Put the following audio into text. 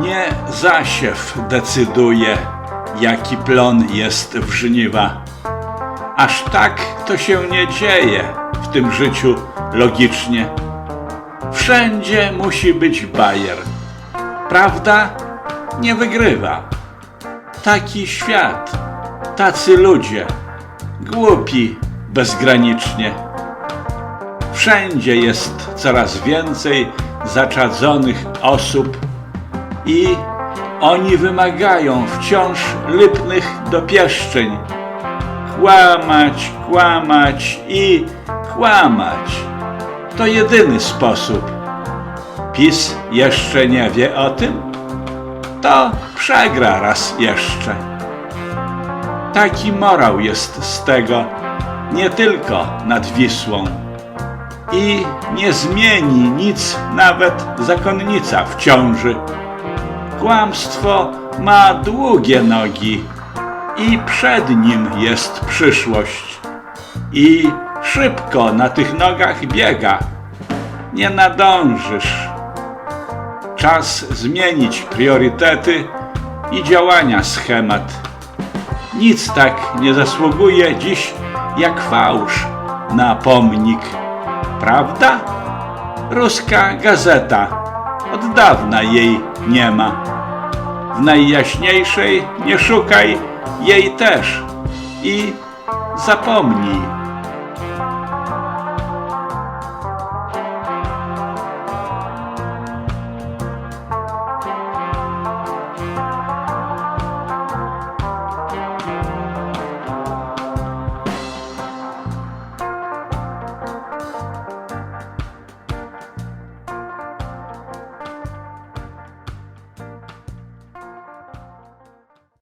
Nie zasiew decyduje, jaki plon jest w żniwa. Aż tak to się nie dzieje w tym życiu logicznie. Wszędzie musi być bajer. Prawda nie wygrywa. Taki świat, tacy ludzie, głupi bezgranicznie. Wszędzie jest coraz więcej zaczadzonych osób i oni wymagają wciąż lypnych dopieszczeń. Kłamać, kłamać i kłamać. To jedyny sposób. PiS jeszcze nie wie o tym? To przegra raz jeszcze. Taki morał jest z tego, nie tylko nad Wisłą. I nie zmieni nic nawet zakonnica w ciąży. Kłamstwo ma długie nogi i przed nim jest przyszłość. I szybko na tych nogach biega. Nie nadążysz. Czas zmienić priorytety i działania schemat. Nic tak nie zasługuje dziś jak fałsz na pomnik. Prawda? Ruska gazeta. Od dawna jej nie ma. W najjaśniejszej nie szukaj jej też i zapomnij.